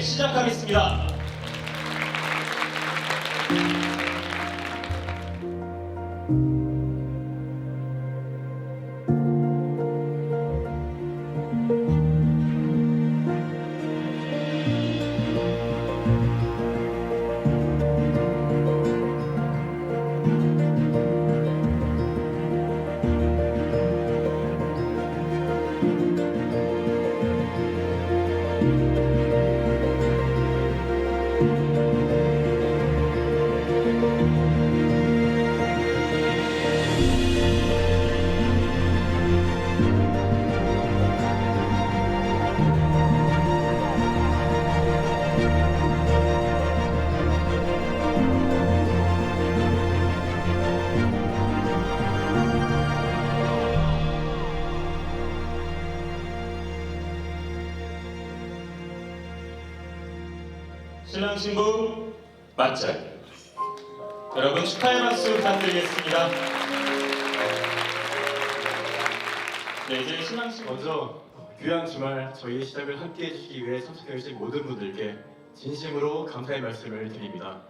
시작하겠습니다. 신랑 신부 맞잘. 여러분 축하의 박수 부탁드리겠습니다. 네, 이제 신랑 신부 먼저 귀한 주말 저희의 시작을 함께 해 주시기 위해 참석해주신 모든 분들께 진심으로 감사의 말씀을 드립니다.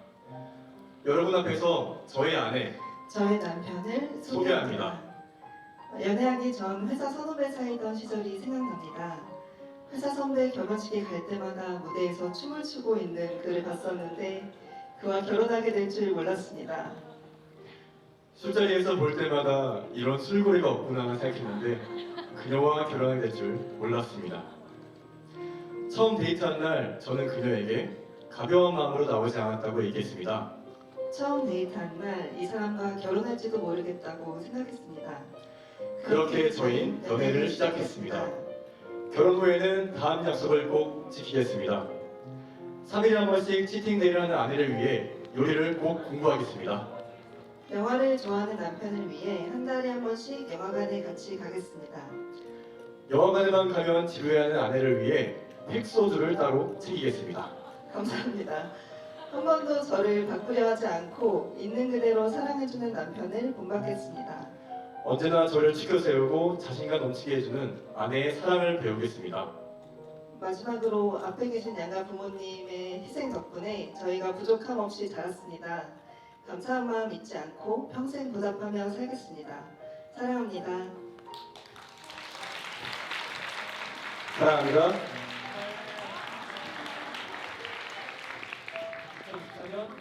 여러분 앞에서 저희 아내 저의 남편을 소개합니다. 연애하기 전 회사 선후배 사이던 시절이 생각납니다. 회사 선배 결혼식에 갈 때마다 무대에서 춤을 추고 있는 그를 봤었는데 그와 결혼하게 될 줄 몰랐습니다. 술자리에서 볼 때마다 이런 술고리가 없구나 생각했는데 그녀와 결혼하게 될 줄 몰랐습니다. 처음 데이트한 날 저는 그녀에게 가벼운 마음으로 나오지 않았다고 얘기했습니다. 처음 데이트한 날 이 사람과 결혼할지도 모르겠다고 생각했습니다. 그렇게 저희는 연애를 시작했습니다. 결혼 후에는 다음 약속을 꼭 지키겠습니다. 3일에 한 번씩 치팅 데이를 하는 아내를 위해 요리를 꼭 공부하겠습니다. 영화를 좋아하는 남편을 위해 한 달에 한 번씩 영화관에 같이 가겠습니다. 영화관에만 가면 지루해하는 아내를 위해 팩소주를 따로 챙기겠습니다. 감사합니다. 한 번도 저를 바꾸려 하지 않고 있는 그대로 사랑해주는 남편을 본받겠습니다. 언제나 저를 지켜 세우고 자신감 넘치게 해주는 아내의 사랑을 배우겠습니다. 마지막으로 앞에 계신 양가 부모님의 희생 덕분에 저희가 부족함 없이 자랐습니다. 감사한 마음 잊지 않고 평생 보답하며 살겠습니다. 사랑합니다. 사랑합니다.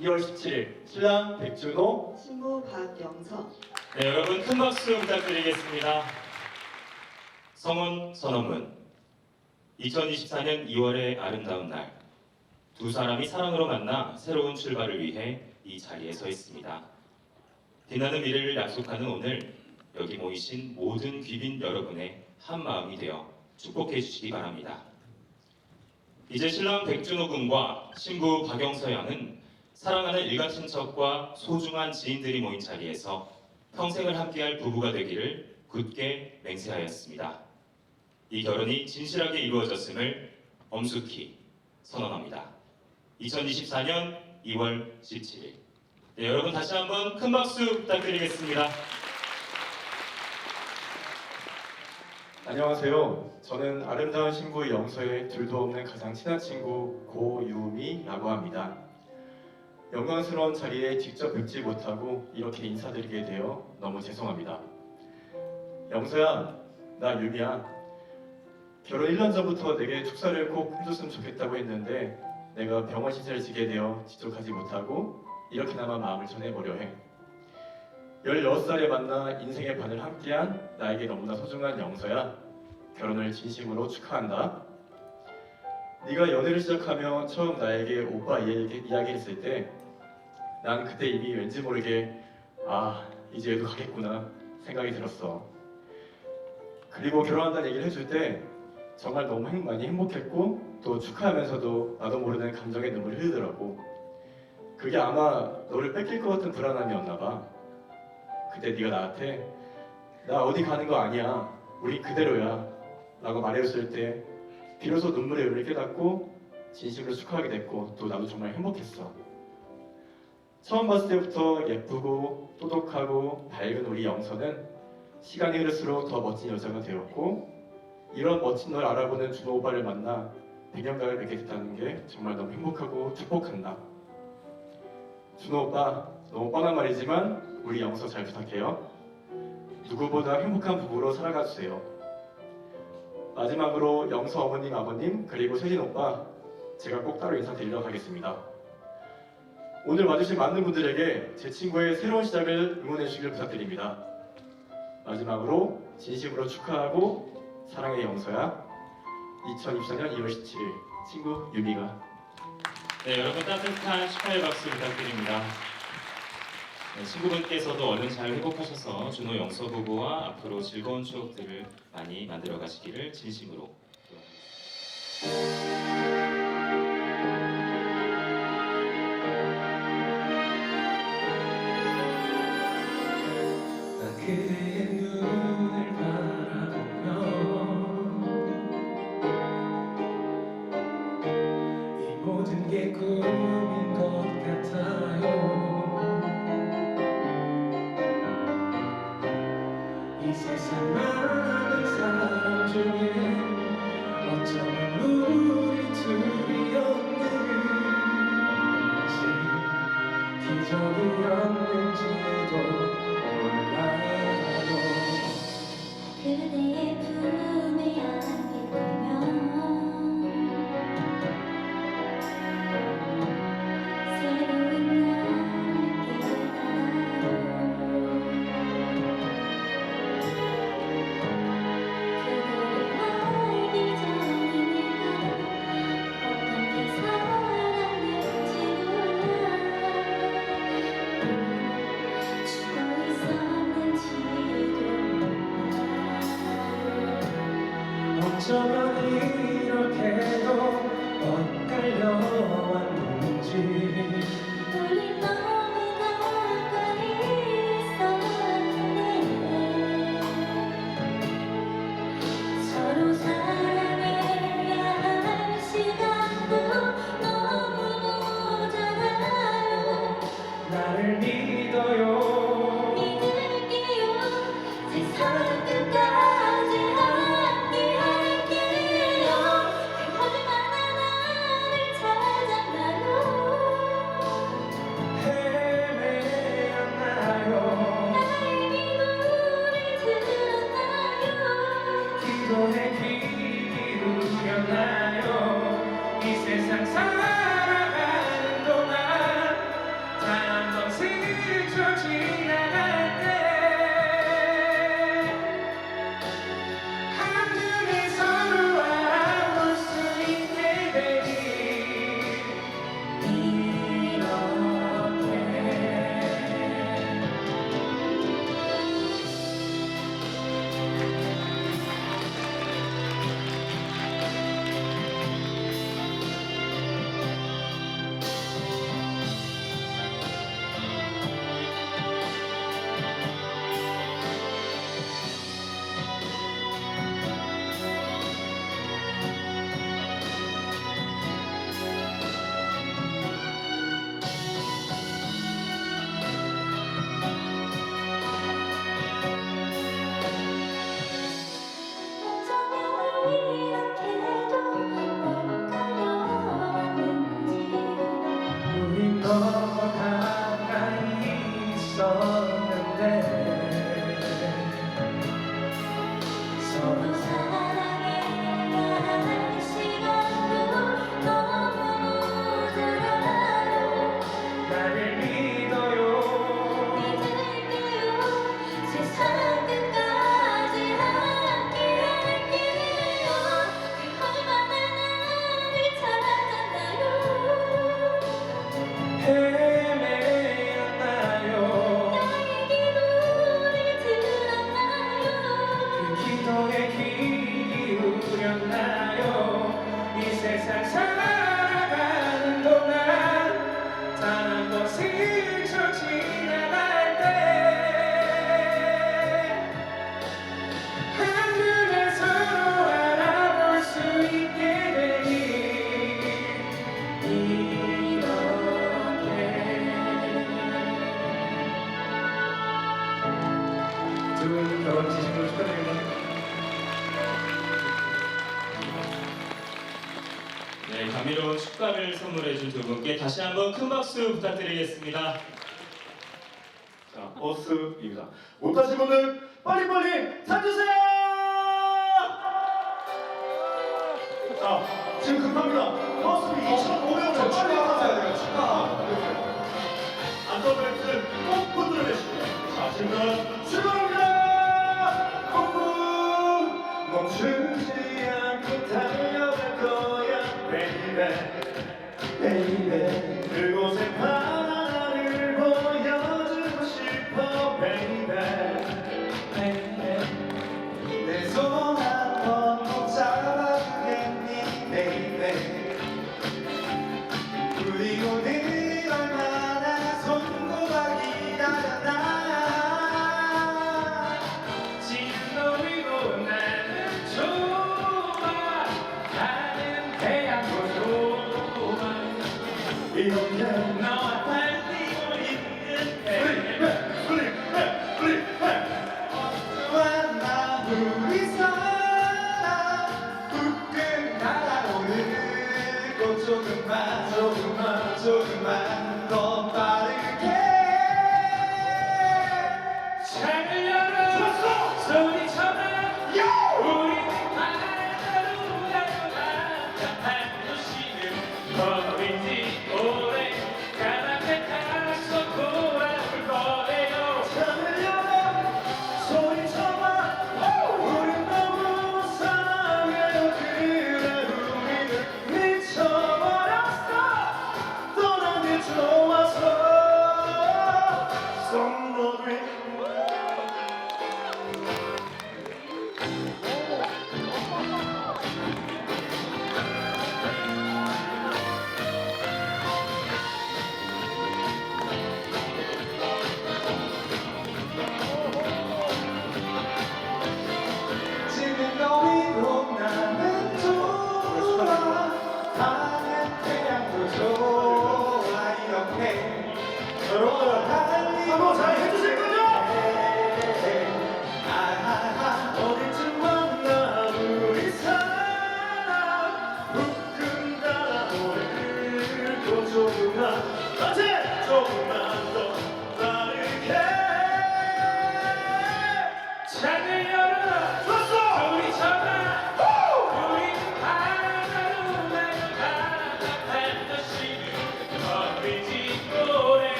2월 17일 신랑 백준호 신부 박영서 네, 여러분 큰 박수 부탁드리겠습니다. 성훈 선언문 2024년 2월의 아름다운 날 두 사람이 사랑으로 만나 새로운 출발을 위해 이 자리에 서 있습니다. 빛나는 미래를 약속하는 오늘 여기 모이신 모든 귀빈 여러분의 한 마음이 되어 축복해 주시기 바랍니다. 이제 신랑 백준호 군과 신부 박영서 양은 사랑하는 일가 친척과 소중한 지인들이 모인 자리에서 평생을 함께할 부부가 되기를 굳게 맹세하였습니다. 이 결혼이 진실하게 이루어졌음을 엄숙히 선언합니다. 2024년 2월 17일. 네, 여러분 다시 한번 큰 박수 부탁드리겠습니다. 안녕하세요. 저는 아름다운 신부 영서의 둘도 없는 가장 친한 친구 고유미라고 합니다. 영광스러운 자리에 직접 뵙지 못하고 이렇게 인사드리게 되어 너무 죄송합니다. 영서야, 나 유미야. 결혼 1년 전부터 내게 축사를 꼭 해줬으면 좋겠다고 했는데 내가 병원 시설을 지게 되어 지속하지 못하고 이렇게나마 마음을 전해보려 해. 16살에 만나 인생의 반을 함께한 나에게 너무나 소중한 영서야 결혼을 진심으로 축하한다. 네가 연애를 시작하며 처음 나에게 오빠 이야기, 이야기했을 때 난 그때 이미 왠지 모르게 아 이제 얘도 가겠구나 생각이 들었어. 그리고 결혼한다는 얘기를 해줄 때 정말 너무 행- 많이 행복했고 또 축하하면서도 나도 모르는 감정의 눈물이 흐르더라고. 그게 아마 너를 뺏길 것 같은 불안함이었나 봐. 그때 네가 나한테 나 어디 가는 거 아니야 우리 그대로야 라고 말해줬을 때 비로소 눈물의 의미를 깨닫고 진심으로 축하하게 됐고 또 나도 정말 행복했어 처음 봤을 때부터 예쁘고 똑똑하고 밝은 우리 영서는 시간이 흐를수록 더 멋진 여자가 되었고 이런 멋진 널 알아보는 준호 오빠를 만나 백년가를 맺게 됐다는 게 정말 너무 행복하고 축복한다. 준호 오빠 너무 뻔한 말이지만 우리 영서 잘 부탁해요. 누구보다 행복한 부부로 살아가 주세요. 마지막으로 영서 어머님 아버님 그리고 세진 오빠 제가 꼭 따로 인사드리러 가겠습니다. 오늘 와주신 많은 분들에게 제 친구의 새로운 시작을 응원해 주시길 부탁드립니다. 마지막으로 진심으로 축하하고 사랑해 영서야 2024년 2월 17일 친구 유미가 네, 여러분 따뜻한 축하의 박수 부탁드립니다. 네, 친구분께서도 얼른 잘 회복하셔서 준호 영서 부부와 앞으로 즐거운 추억들을 많이 만들어 가시기를 진심으로 기원합니다. 기적이었는지 어쩌면 이렇게도 엇갈려 왔는지 여러분 진심으로 축하드립니다. 네, 감미로운 축가를 선물해준 두 분께 다시 한번 큰 박수 부탁드리겠습니다. 자, 버스입니다. 못하신 분들 빨리빨리 사주세요! 자, 지금 급합니다. 버스 2,500원 빨리 받아야 돼요. 축하. 안전벨트 꼭 분들해 주시고 자, 지금은 출발! Deus não.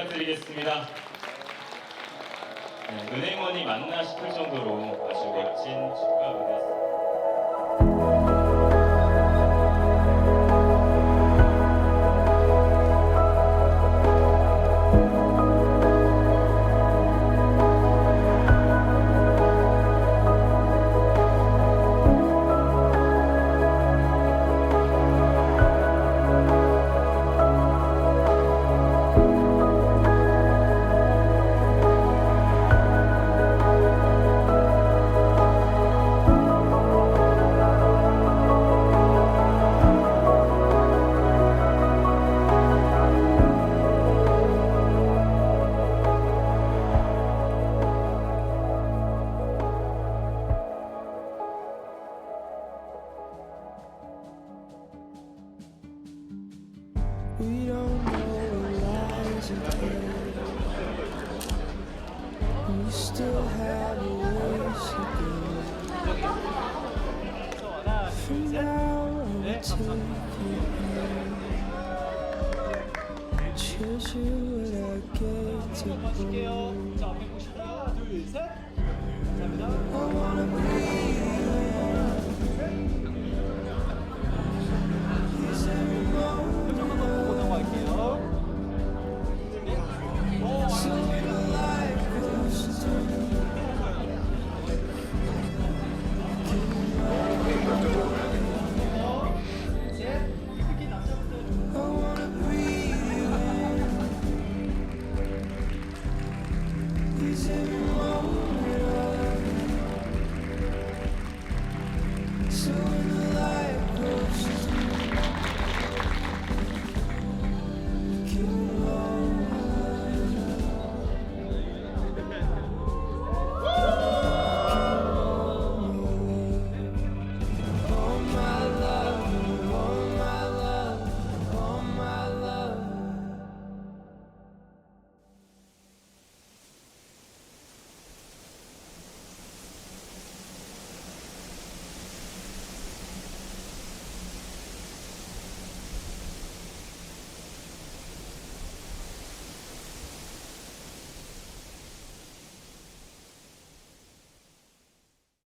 부탁드리겠습니다. 네, 은행원이 맞나 싶을 정도로 아주 멋진 축가 넘어갈게요. 자, 앞에 보시죠 하나, 둘, 셋. 감사합니다.